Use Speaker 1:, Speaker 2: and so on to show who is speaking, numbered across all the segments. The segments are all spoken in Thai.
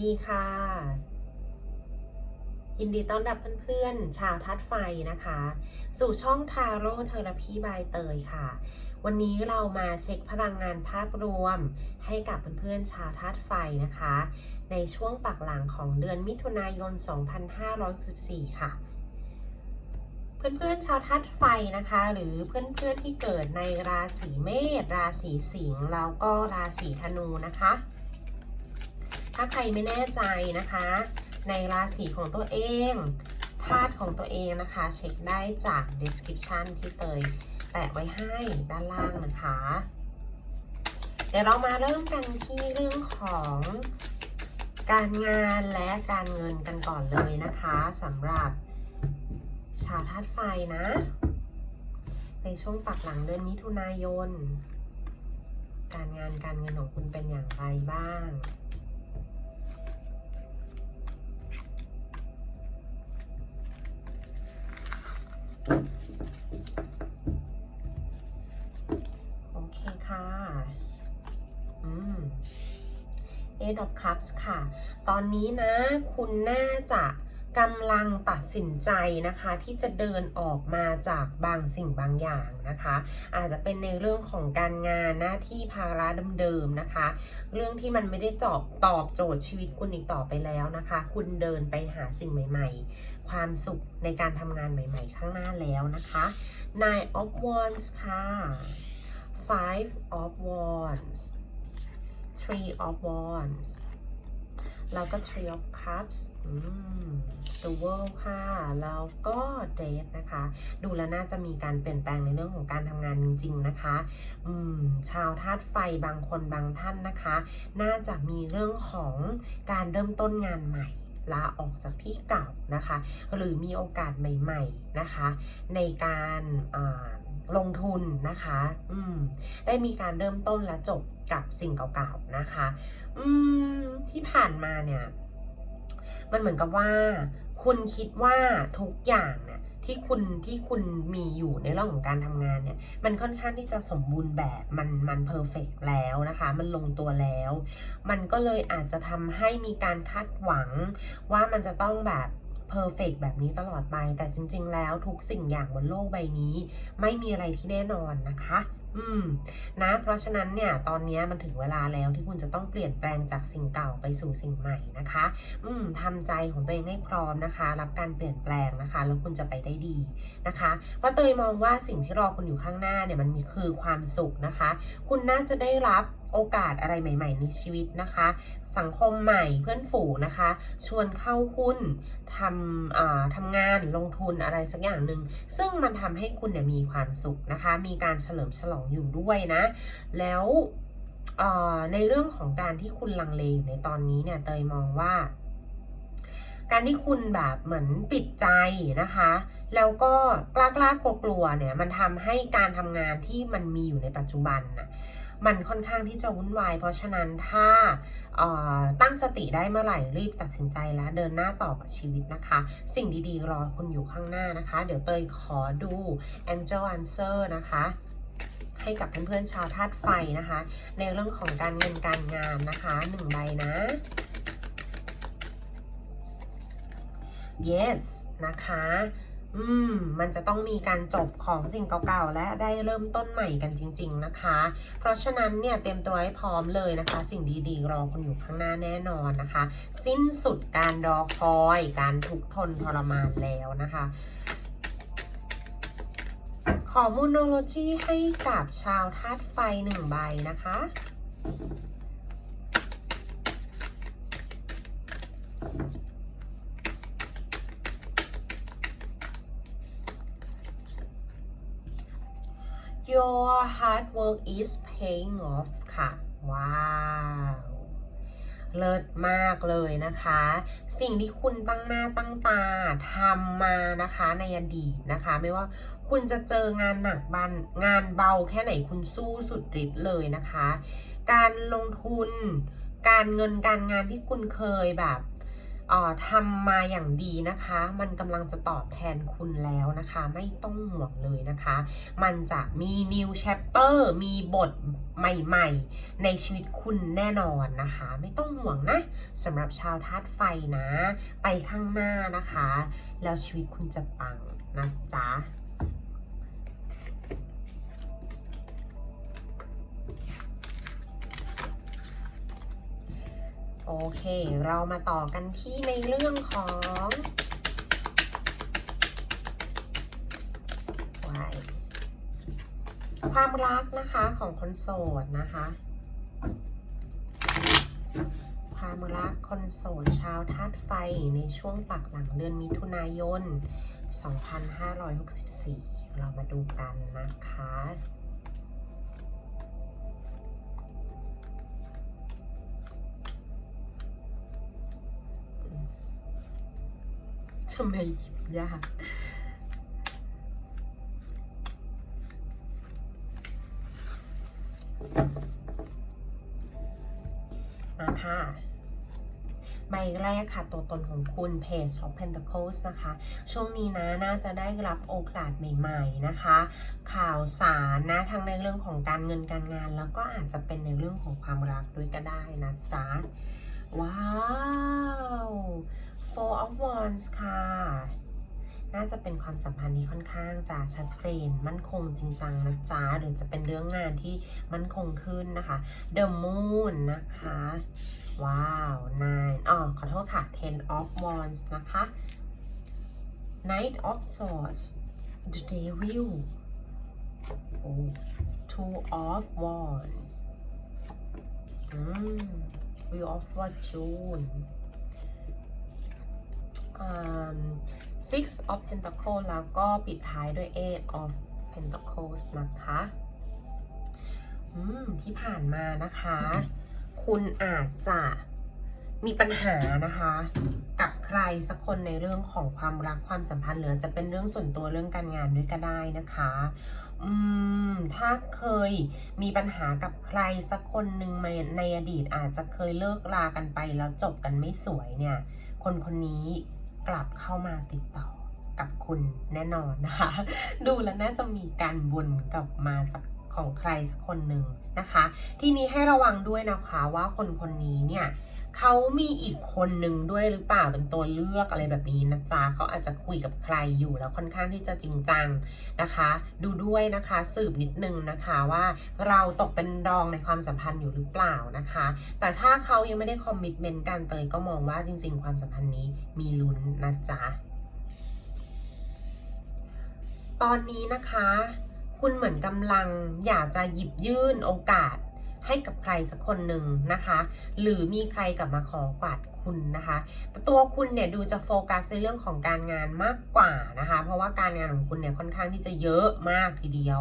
Speaker 1: ดีค่ะ ยินดีต้อนรับเพื่อนๆ ชาวทัดไฟนะคะ สู่ช่องทาโร่เทอราพีบายเตยค่ะ วันนี้เรามาเช็คพลังงานภาพรวมให้กับเพื่อนๆ ชาวทัดไฟนะคะ ในช่วงปักหลังของเดือนมิถุนายน 2564 ค่ะเพื่อนๆชาวทัดไฟนะคะ หรือเพื่อนๆที่เกิดในราศีเมษราศีสิงห์แล้วก็ราศีธนูนะคะ ถ้าใครไม่แน่ใจนะคะ ในราศีของตัวเองธาตุของตัวเองนะคะ เช็คได้จาก description ที่เตยแปะไว้ให้ด้านล่างนะคะ เดี๋ยวเรามาเริ่มกันที่เรื่องของการงานและการเงินกันก่อนเลยนะคะสำหรับชาวธาตุไฟนะ ในช่วงปักหลังเดือนมิถุนายน การงานการเงินของคุณเป็นอย่างไรบ้าง Eight of Cups ค่ะ ตอนนี้นะคุณน่าจะกำลังตัดสินใจนะคะที่จะเดินออกมาจากบางสิ่งบางอย่างนะคะ อาจจะเป็นในเรื่องของการงานหน้าที่ภาระเดิมๆนะคะ เรื่องที่มันไม่ได้ตอบตอบโจทย์ชีวิตคุณอีกต่อไปแล้วนะคะ คุณเดินไปหาสิ่งใหม่ ๆ ความสุขในการทำงานใหม่ๆ ข้างหน้าแล้วนะคะ Nine of Wands ค่ะ Five of Wands Three of Wands แล้วก็ Three of Cups The World ค่ะ แล้วก็ Death นะคะ ดูแล้วน่าจะมีการเปลี่ยนแปลงในเรื่องของการทำงานจริง ๆ นะคะ อืม ชาวธาตุไฟบางคนบางท่านนะคะ น่าจะมีเรื่องของการเริ่มต้นงานใหม่ ลาออกจากที่เก่านะคะ หรือมีโอกาสใหม่ๆนะคะ ในการลงทุนนะคะอืมได้มีการเริ่มต้นและจบกับสิ่งเก่าๆนะคะอืมที่ผ่านมาเนี่ย มันเหมือนกับว่า คุณคิดว่าทุกอย่างเนี่ย ที่คุณที่คุณมีอยู่ในเรื่องของการทำงานเนี่ย มันค่อนข้างที่จะสมบูรณ์แบบมันมันเพอร์เฟกแล้วนะคะ มันลงตัวแล้ว มันก็เลยอาจจะทำให้มีการคาดหวัง ว่ามันจะต้องแบบเพอร์เฟกแบบนี้ตลอดไป แต่จริง ๆ แล้วทุกสิ่งอย่างบนโลกใบนี้ ไม่มีอะไรที่แน่นอนนะคะ อืมนะเพราะฉะนั้นเนี่ยตอนนี้มันถึงเวลาแล้วที่คุณจะต้องเปลี่ยนแปลงจากสิ่งเก่าไปสู่สิ่งใหม่นะคะ อืมทำใจของตัวเองให้พร้อมนะคะ รับการเปลี่ยนแปลงนะคะ แล้วคุณจะไปได้ดีนะคะเพราะเตยมองว่าสิ่งที่รอคุณอยู่ข้างหน้าเนี่ยมันมีคือความสุขนะคะ คุณน่าจะได้รับโอกาสอะไรใหม่ ๆ ในชีวิตนะคะ สังคมใหม่เพื่อนฝูงนะคะ ชวนเข้าหุ้นทำอ่าทำงานลงทุนอะไรสักอย่างหนึ่งซึ่งมันทำให้คุณเนี่ยมีความสุขนะคะ มีการเฉลิมฉลองอยู่ด้วยนะ แล้วในเรื่องของการที่คุณลังเลอยู่ในตอนนี้เนี่ยเตยมองว่า การที่คุณแบบเหมือนปิดใจนะคะ แล้วก็กล้ากล้ากลัวกลัวๆเนี่ย มันทำให้การทำงานที่มันมีอยู่ในปัจจุบันน่ะมันค่อนข้างที่จะวุ่นวาย เพราะฉะนั้นถ้าตั้งสติได้เมื่อไหร่รีบตัดสินใจแล้วเดินหน้าต่อกับชีวิตนะคะ สิ่งดีๆ รอคุณอยู่ข้างหน้านะคะ เดี๋ยวเตยขอดู Angel Answer นะคะ ให้กับเพื่อนๆชาวธาตุไฟนะคะ ในเรื่องของการเงินการงานนะคะหนึ่งใบนะ yes นะคะอืมมันจะต้องมีการจบของสิ่งเก่าๆ และได้เริ่มต้นใหม่กันจริง ๆนะคะ เพราะฉะนั้นเนี่ยเตรียมตัวให้พร้อมเลยนะคะ สิ่งดีๆ รอคุณอยู่ข้างหน้าแน่นอนนะคะ สิ้นสุดการรอคอย การทุกทนทรมานแล้วนะคะ ขอมูโนโลจีให้กับชาวธาตุไฟหนึ่งใบนะคะ Your hard work is paying off ค่ะ ว้าว เลิศมากเลยนะคะ สิ่งที่คุณตั้งหน้าตั้งตาทำมานะคะในอดีตนะคะ ไม่ว่าคุณจะเจองานหนักบันงานเบาแค่ไหนคุณสู้สุดฤทธิ์เลยนะคะ การลงทุน การเงินการงานที่คุณเคยแบบ ทำมาอย่างดีนะคะ มันกำลังจะตอบแทนคุณแล้วนะคะ ไม่ต้องห่วงเลยนะคะ มันจะมี new chapter มีบทใหม่ๆ ในชีวิตคุณแน่นอนนะคะ ไม่ต้องห่วงนะสำหรับชาวธาตุไฟนะ ไปข้างหน้านะคะ แล้วชีวิตคุณจะปังนะจ๊ะ โอเค เรามาต่อกันที่ในเรื่องของวายความรักนะคะของคนโสดนะคะ ความรักคนโสดชาวธาตุไฟในช่วงปักหลังเดือนมิถุนายน 2564 เรามาดูกันนะคะ ทำไมหยิบยากมาค่ะใบแรกค่ะ ตัวตนของคุณ Page of Pentacles นะคะ ช่วงนี้นะน่าจะได้รับโอกาสใหม่ ๆนะคะ ข่าวสารนะทั้งในเรื่องของการเงินการงาน แล้วก็อาจจะเป็นในเรื่องของความรักด้วยก็ได้นะจ๊ะว้าว Four of Wands ค่ะ น่าจะเป็นความสัมพันธ์ที่ค่อนข้างจะชัดเจน มั่นคงจริงจังนะจ๊ะ หรือจะเป็นเรื่องงานที่มั่นคงขึ้นนะคะ The Moon นะคะ ว้าว Nine อ๋อ ขอโทษค่ะ Ten of Wands นะคะ Knight of Swords The Devil โอ้ Two of Wands อืม Wheel of Fortune Six of Pentacles แล้วก็ปิดท้ายด้วย Eight of Pentacles นะคะอืมที่ผ่านมานะคะ คุณอาจจะมีปัญหานะคะ กับใครสักคนในเรื่องของความรักความสัมพันธ์หรือจะเป็นเรื่องส่วนตัวเรื่องการงานด้วยก็ได้นะคะอืมถ้าเคยมีปัญหากับใครสักคนหนึ่งในในอดีตอาจจะเคยเลิกรากันไปแล้วจบกันไม่สวยเนี่ย คนคนนี้ กลับเข้ามาติดต่อกับคุณแน่นอนนะคะ ดูแล้วน่าจะมีการวนกลับมาจาก ของใครสักคนหนึ่งนะคะ ทีนี้ให้ระวังด้วยนะคะว่าคนคนนี้เนี่ยเขามีอีกคนหนึ่งด้วยหรือเปล่าเป็นตัวเลือกอะไรแบบนี้นะจ๊ะเขาอาจจะคุยกับใครอยู่แล้วค่อนข้างที่จะจริงจังนะคะ ดูด้วยนะคะสืบนิดนึงนะคะว่าเราตกเป็นรองในความสัมพันธ์อยู่หรือเปล่านะคะ แต่ถ้าเขายังไม่ได้คอมมิตเมนต์กันเตยก็มองว่าจริง ๆ ความสัมพันธ์นี้มีลุ้นนะจ๊ะตอนนี้นะคะ คุณเหมือนกำลังอยากจะหยิบยื่นโอกาส ให้กับใครสักคนหนึ่งนะคะ หรือมีใครกลับมาขอกวาดคุณนะคะแต่ตัวคุณเนี่ยดูจะโฟกัสในเรื่องของการงานมากกว่านะคะ เพราะว่าการงานของคุณเนี่ยค่อนข้างที่จะเยอะมากทีเดียว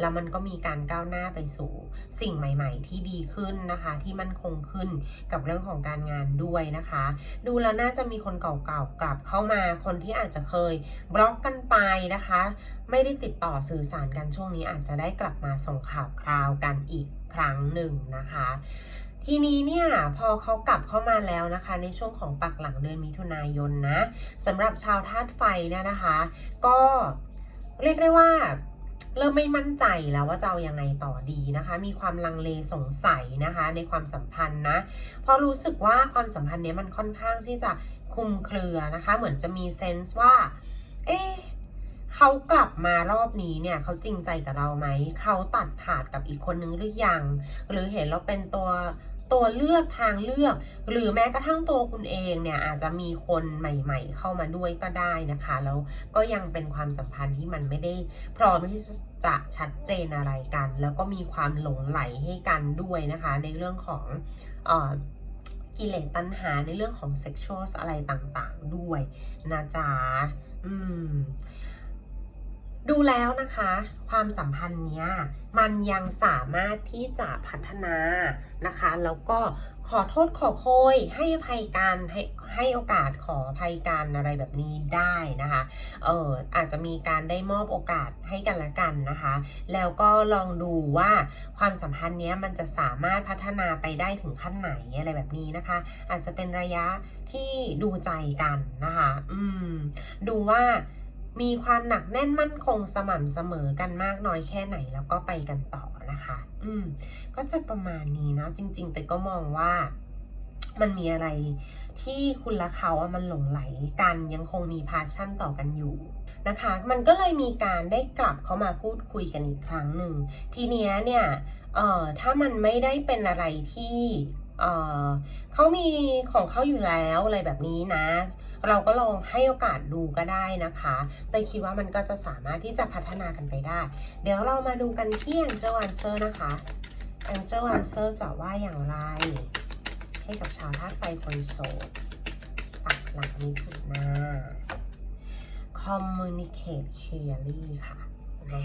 Speaker 1: แล้วมันก็มีการก้าวหน้าไปสู่สิ่งใหม่ ๆ ที่ดีขึ้นนะคะ ที่มั่นคงขึ้นกับเรื่องของการงานด้วยนะคะ ดูแล้วน่าจะมีคนเก่าๆกลับเข้ามา คนที่อาจจะเคยบล็อกกันไปนะคะ ไม่ได้ติดต่อสื่อสารกันช่วงนี้อาจจะได้กลับมาส่งข่าวคราวกันอีก ครั้งหนึ่งนะคะ ทีนี้เนี่ยพอเขากลับเข้ามาแล้วนะคะ ในช่วงของปักหลังเดือนมิถุนายนนะสำหรับชาวธาตุไฟเนี่ยนะคะ ก็เรียกได้ว่าเริ่มไม่มั่นใจแล้วว่าจะเอายังไงต่อดีนะคะ มีความลังเลสงสัยนะคะ ในความสัมพันธ์นะ เพราะรู้สึกว่าความสัมพันธ์เนี้ยมันค่อนข้างที่จะคลุมเครือนะคะ เหมือนจะมีเซนส์ว่า เอ๊ะ เขากลับมารอบนี้เนี่ยเขาจริงใจกับเราไหม เขาตัดขาดกับอีกคนนึงหรือยัง หรือเห็นเราเป็นตัวตัวเลือกทางเลือก หรือแม้กระทั่งตัวคุณเองเนี่ยอาจจะมีคนใหม่ ๆ เข้ามาด้วยก็ได้นะคะ แล้วก็ยังเป็นความสัมพันธ์ที่มันไม่ได้พร้อมที่จะชัดเจนอะไรกัน แล้วก็มีความหลงไหลให้กันด้วยนะคะ ในเรื่องของอ่อกิเลสตัณหาในเรื่องของเซ็กชวลอะไรต่างๆด้วยนะจ๊ะอืม ดูแล้วนะคะ ความสัมพันธ์เนี้ยมันยังสามารถที่จะพัฒนานะคะ แล้วก็ขอโทษขอโพยให้อภัยกันให้ให้โอกาสขออภัยกันอะไรแบบนี้ได้นะคะเอออาจจะมีการได้มอบโอกาสให้กันละกันนะคะ แล้วก็ลองดูว่าความสัมพันธ์เนี้ยมันจะสามารถพัฒนาไปได้ถึงขั้นไหนอะไรแบบนี้นะคะ อาจจะเป็นระยะที่ดูใจกันนะคะ อืม ดูว่า มีความหนักแน่นมั่นคงสม่ำเสมอกันมากน้อยแค่ไหนแล้วก็ไปกันต่อนะคะ อืม ก็จะประมาณนี้นะ จริง ๆ แต่ก็มองว่ามันมีอะไรที่คุณและเขาอะมันหลงไหลกันยังคงมีพาชั่นต่อกันอยู่นะคะ มันก็เลยมีการได้กลับเข้ามาพูดคุยกันอีกครั้งหนึ่ง ทีเนี้ยเนี่ย เอ่อ ถ้ามันไม่ได้เป็นอะไรที่ เอ่อเขามีของเขาอยู่แล้วอะไรแบบนี้นะ เราก็ลองให้โอกาสดูก็ได้นะคะแต่คิดว่ามันก็จะสามารถที่จะพัฒนากันไปได้ เดี๋ยวเรามาดูกันที่ Angel Answer นะคะ Angel Answer จะว่าอย่างไร ให้กับชาวธาตุไฟคนโสดปักหลักมิถุนา Communicate clearly ค่ะแน่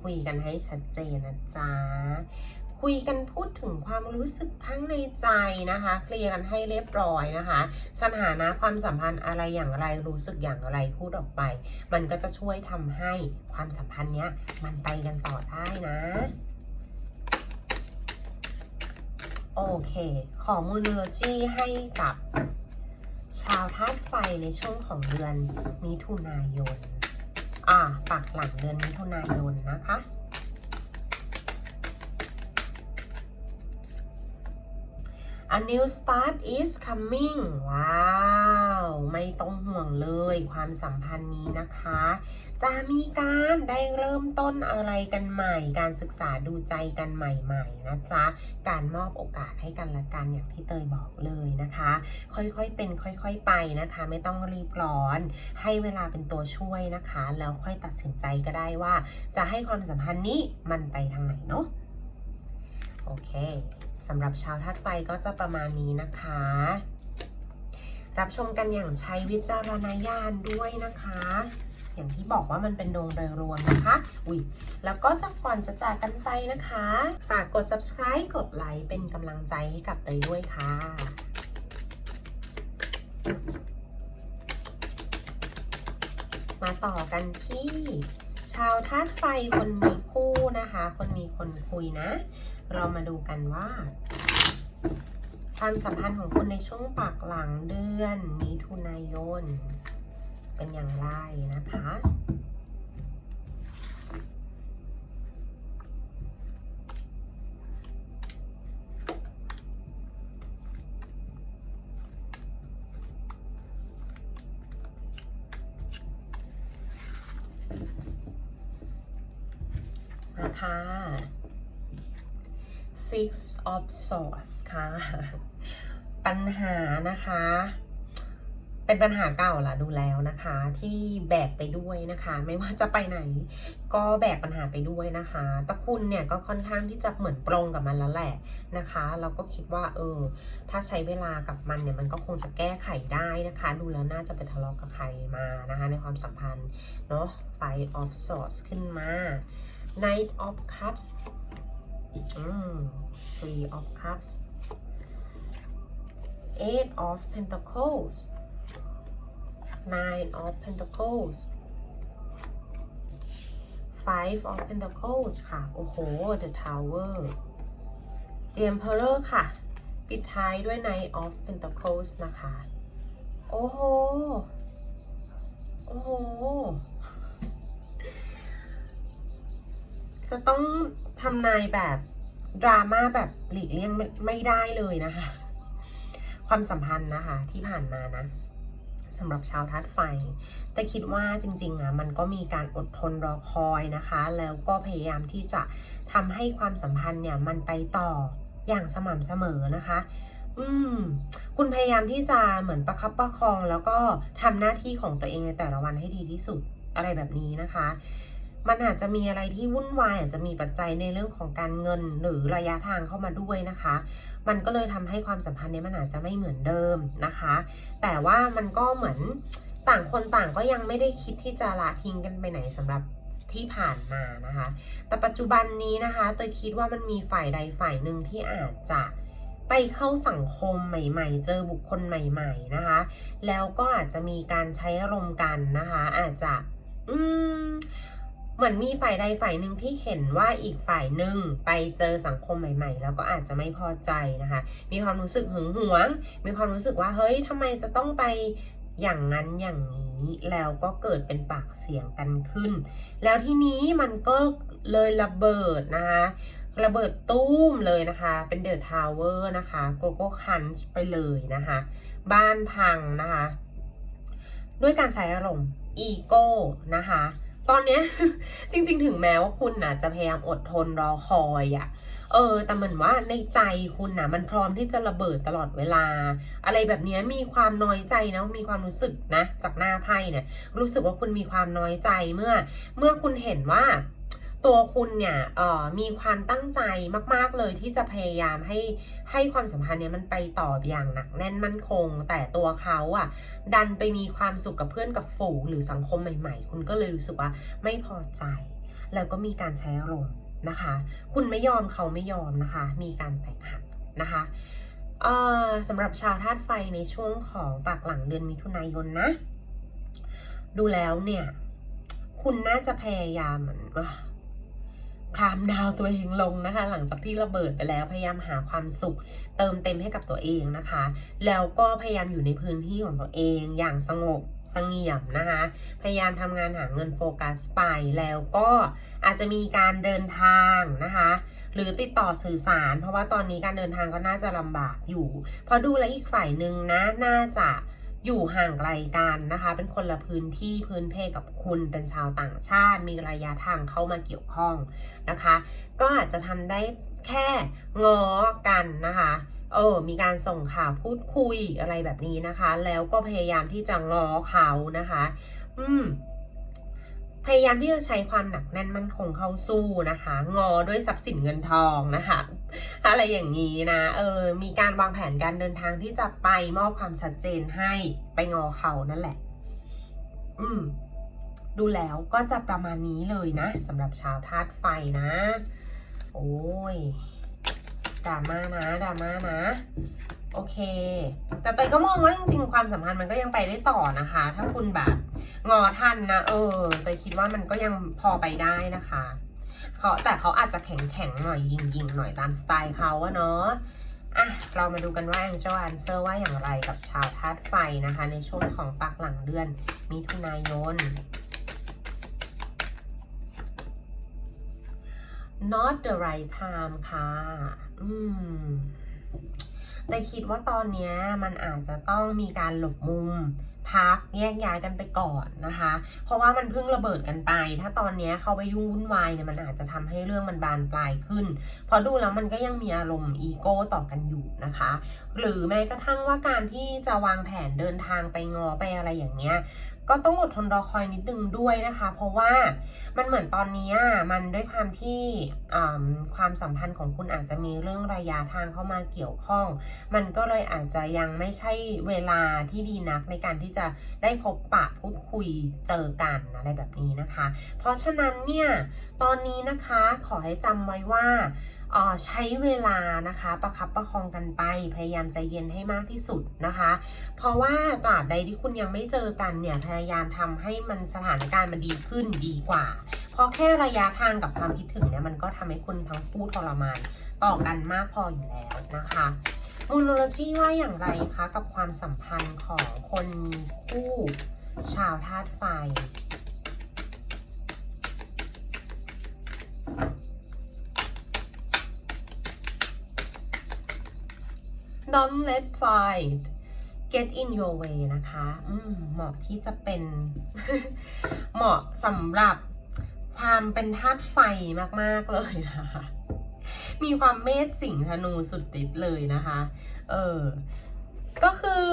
Speaker 1: คุยกันให้ชัดเจนนะจ๊ะ คุยกันพูดถึงความรู้สึกทั้งในใจนะคะ เคลียร์กันให้เรียบร้อยนะคะ สถานะความสัมพันธ์อะไรอย่างไรรู้สึกอย่างไรพูดออกไป มันก็จะช่วยทำให้ความสัมพันธ์เนี้ยมันไปกันต่อได้นะโอเค ขอมูลโลจีให้กับ ชาวธาตุไฟในช่วงของเดือนมิถุนายน อ่า ปักหลังเดือนมิถุนายนนะคะ A new start is coming ว้าว ไม่ต้องห่วงเลยความสัมพันธ์นี้นะคะ จะมีการได้เริ่มต้นอะไรกันใหม่ การศึกษาดูใจกันใหม่ๆนะจ๊ะ การมอบโอกาสให้กันและกันอย่างที่เตยบอกเลยนะคะ ค่อยๆเป็นค่อยๆไปนะคะ ไม่ต้องรีบร้อน ให้เวลาเป็นตัวช่วยนะคะ แล้วค่อยตัดสินใจก็ได้ว่า จะให้ความสัมพันธ์นี้มันไปทางไหนเนาะ โอเคสำหรับชาวธาตุไฟก็จะประมาณนี้นะคะ รับชมกันอย่างใช้วิจารณญาณด้วยนะคะ อย่างที่บอกว่ามันเป็นดวงโดยรวมนะคะ อุ้ยแล้วก็จะก่อนจะจากกันไปนะคะ ฝากกด subscribe กดไลค์เป็นกำลังใจให้กับเตยด้วยค่ะมาต่อกันที่ ชาวธาตุไฟคนมีคู่นะคะ คนมีคนคุยนะ เรามาดูกันว่า ความสัมพันธ์ของคุณในช่วงปากหลังเดือนมิถุนายน เป็นอย่างไรนะคะนะคะ six of swords ค่ะ ปัญหานะคะ เป็นปัญหาเก่าละดูแล้วนะคะ ที่แบกไปด้วยนะคะ ไม่ว่าจะไปไหน ก็แบกปัญหาไปด้วยนะคะแต่คุณเนี่ยก็ค่อนข้างที่จะเหมือนปรงกับมันแล้วแหละนะคะ เราก็คิดว่า เออ ถ้าใช้เวลากับมันเนี่ย มันก็คงจะแก้ไขได้นะคะ ดูแล้วน่าจะไปทะเลาะกับใครมานะคะ ในความสัมพันธ์เนาะ Five of Swords ขึ้นมา Knight of Cups Three of Cups Eight of Pentacles Nine of Pentacles Five of Pentacles ค่ะ โอ้โห The Tower The Emperor ค่ะ ปิดท้ายด้วย Knight of Pentacles นะคะ โอ้โห โอ้โห จะต้องทำนายแบบดราม่าแบบหลีกเลี่ยงไม่ไม่ได้เลยนะคะ ความสัมพันธ์นะคะที่ผ่านมานะสำหรับชาวธาตุไฟ แต่คิดว่าจริงๆอะมันก็มีการอดทนรอคอยนะคะ แล้วก็พยายามที่จะทำให้ความสัมพันธ์เนี่ยมันไปต่ออย่างสม่ำเสมอนะคะ อืม คุณพยายามที่จะเหมือนประคับประคอง แล้วก็ทำหน้าที่ของตัวเองในแต่ละวันให้ดีที่สุดอะไรแบบนี้นะคะ มันอาจจะมีอะไรที่วุ่นวายอาจจะมีปัจจัยในเรื่องของการเงินหรือระยะทางเข้ามาด้วยนะคะ มันก็เลยทำให้ความสัมพันธ์เนี้มันอาจจะไม่เหมือนเดิมนะคะ แต่ว่ามันก็เหมือนต่างคนต่างก็ยังไม่ได้คิดที่จะละทิ้งกันไปไหนสำหรับที่ผ่านมานะคะ แต่ปัจจุบันนี้นะคะเตยคิดว่ามันมีฝ่ายใดฝ่ายหนึ่งที่อาจจะไปเข้าสังคมใหม่ๆ เจอบุคคลใหม่ๆนะคะ แล้วก็อาจจะมีการใช้อารมณ์กันนะคะ อาจจะ อืม เหมือนมีฝ่ายใดฝ่ายหนึ่งที่เห็นว่าอีกฝ่ายหนึ่งไปเจอสังคมใหม่ ๆ แล้วก็อาจจะไม่พอใจนะคะ มีความรู้สึกหึงหวง มีความรู้สึกว่าเฮ้ยทำไมจะต้องไปอย่างนั้นอย่างนี้แล้วก็เกิดเป็นปากเสียงกันขึ้น แล้วทีนี้มันก็เลยระเบิดนะคะระเบิดตู้มเลยนะคะ เป็นเดอะทาวเวอร์นะคะโกโก้คันช์ไปเลยนะคะ บ้านพังนะคะ ด้วยการใช้อารมณ์อีโก้นะคะ ตอนเนี้ยจริง ๆ ถึงแม้ว่าคุณนะจะพยายามอดทนรอคอยอะ่ะเออ แต่เหมือนว่าในใจคุณนะมันพร้อมที่จะระเบิดตลอดเวลา อะไรแบบนี้มีความน้อยใจนะ มีความรู้สึกนะ จากหน้าไพ่เนี่ยรู้สึกว่าคุณมีความน้อยใจเมื่อ เมื่อคุณเห็นว่า ตัวคุณเนี่ยมีความตั้งใจมาก ๆเลยที่จะพยายามให้ให้ความสัมพันธ์เนี้ยมันไปต่ออย่างหนักแน่นมั่นคง แต่ตัวเขาอะดันไปมีความสุขกับเพื่อนกับฝูงหรือสังคมใหม่ ๆ คุณก็เลยรู้สึกว่าไม่พอใจ แล้วก็มีการใช้อารมณ์นะคะ คุณไม่ยอมเขาไม่ยอมนะคะ มีการแตกหักนะคะสำหรับชาวธาตุไฟในช่วงของปากหลังเดือนมิถุนายนนะ ดูแล้วเนี่ย คุณน่าจะพยายามเหมือน ว่ามดาวตัวเองลงนะคะ หลังจากที่ระเบิดไปแล้วพยายามหาความสุข เติมเต็มให้กับตัวเองนะคะ แล้วก็พยายามอยู่ในพื้นที่ของตัวเองอย่างสงบสงี่ยมนะคะ พยายามทำงานหาเงินโฟกัสไป แล้วก็อาจจะมีการเดินทางนะคะ หรือติดต่อสื่อสาร เพราะว่าตอนนี้การเดินทางก็น่าจะลำบากอยู่พอดูแลอีกฝ่ายหนึ่งนะ น่าจะ อยู่ห่างไกลกันนะคะ เป็นคนละพื้นที่พื้นเพกับคุณเป็นชาวต่างชาติ มีระยะทางเข้ามาเกี่ยวข้องนะคะ ก็อาจจะทำได้แค่ง้อกันนะคะเออ มีการส่งข่าวพูดคุยอะไรแบบนี้นะคะ แล้วก็พยายามที่จะง้อเขานะคะ อืม พยายามที่จะใช้ความหนักแน่นมั่นคงเข้าสู้นะคะ งอด้วยทรัพย์สินเงินทองนะคะ อะไรอย่างนี้นะเออมีการวางแผนการเดินทางที่จะไปมอบความชัดเจนให้ไปงอเขานั่นแหละ อืม ดูแล้วก็จะประมาณนี้เลยนะสำหรับชาวธาตุไฟนะ โอ้ยดราม่านะดราม่านะ โอเค แต่เตยก็มองว่าจริงๆความสัมพันธ์มันก็ยังไปได้ต่อนะคะ ถ้าคุณแบบ งอทันนะเออเตยคิดว่ามันก็ยังพอไปได้นะคะเขาแต่เขาอาจจะแข็งแข็งหน่อยยิงยิงหน่อยตามสไตล์เขาอะเนาะอะเรามาดูกันว่า Angel Answer ว่าอย่างไรกับชาวธาตุไฟนะคะ ในช่วงของปากหลังเดือนมิถุนายน not the right time ค่ะ อืม แต่คิดว่าตอนนี้มันอาจจะต้องมีการหลบมุมพักแยกย้ายกันไปก่อนนะคะ เพราะว่ามันเพิ่งระเบิดกันไป ถ้าตอนนี้เขาไปยุ่งวุ่นวายเนี่ยมันอาจจะทำให้เรื่องมันบานปลายขึ้น เพราะดูแล้วมันก็ยังมีอารมณ์อีโก้ต่อกันอยู่นะคะ หรือแม้กระทั่งว่าการที่จะวางแผนเดินทางไปงอไปอะไรอย่างเงี้ย ก็ต้องอดทนรอคอยนิดนึงด้วยนะคะ เพราะว่ามันเหมือนตอนนี้มันด้วยความที่ความสัมพันธ์ของคุณอาจจะมีเรื่องระยะทางเข้ามาเกี่ยวข้อง มันก็เลยอาจจะยังไม่ใช่เวลาที่ดีนักในการที่จะได้พบปะพูดคุยเจอกันอะไรแบบนี้นะคะ เพราะฉะนั้นเนี่ยตอนนี้นะคะขอให้จำไว้ว่า ใช้เวลานะคะประคับประคองกันไป พยายามใจเย็นให้มากที่สุดนะคะ เพราะว่าตราบใดที่คุณยังไม่เจอกันเนี่ยพยายามทำให้มันสถานการณ์มันดีขึ้นดีกว่า เพราะแค่ระยะทางกับความคิดถึงเนี่ยมันก็ทำให้คุณทั้งคู่ทรมานต่อกันมากพออยู่แล้วนะคะมูลโลจีว่าอย่างไรคะกับความสัมพันธ์ของคนมีคู่ชาวธาตุไฟ Don't let pride get in your way นะคะเหมาะที่จะเป็น เหมาะสำหรับความเป็นธาตุไฟมากๆเลยนะคะมีความเมษสิงธนูสุดฤทธิ์เลยนะคะ เออ ก็คือ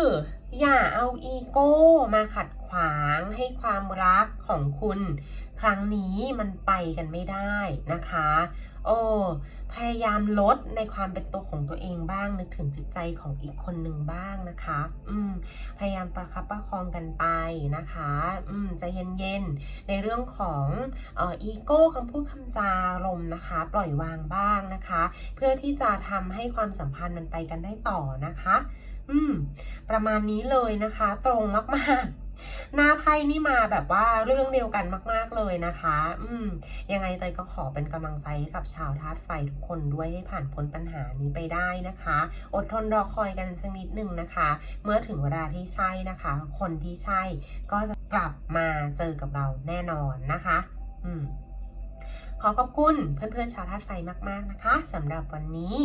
Speaker 1: อย่าเอาอีโก้มาขัดขวางให้ความรักของคุณ ครั้งนี้มันไปกันไม่ได้นะคะ โอ้พยายามลดในความเป็นตัวของตัวเองบ้าง นึกถึงจิตใจของอีกคนหนึ่งบ้างนะคะ อืม พยายามประคับประคองกันไปนะคะ อืม ใจเย็นๆ ในเรื่องของเอ่ออีโก้คำพูดคำจาอารมนะคะ ปล่อยวางบ้างนะคะ เพื่อที่จะทำให้ความสัมพันธ์มันไปกันได้ต่อนะคะ อืม ประมาณนี้เลยนะคะ ตรงมากๆ หน้าไพ่นี่มาแบบว่าเรื่องเดียวกันมาก ๆเลยนะคะ อืม ยังไงเตยก็ขอเป็นกำลังใจให้กับชาวธาตุไฟทุกคนด้วยให้ผ่านพ้นปัญหานี้ไปได้นะคะ อดทนรอคอยกันสักนิดหนึ่งนะคะ เมื่อถึงเวลาที่ใช่นะคะ คนที่ใช่ก็จะกลับมาเจอกับเราแน่นอนนะคะ อืม ขอขอบคุณเพื่อนๆชาวธาตุไฟมาก ๆนะคะสำหรับวันนี้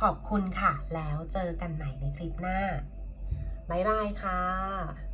Speaker 1: ขอบคุณค่ะ แล้วเจอกันใหม่ในคลิปหน้าบ๊ายบายค่ะ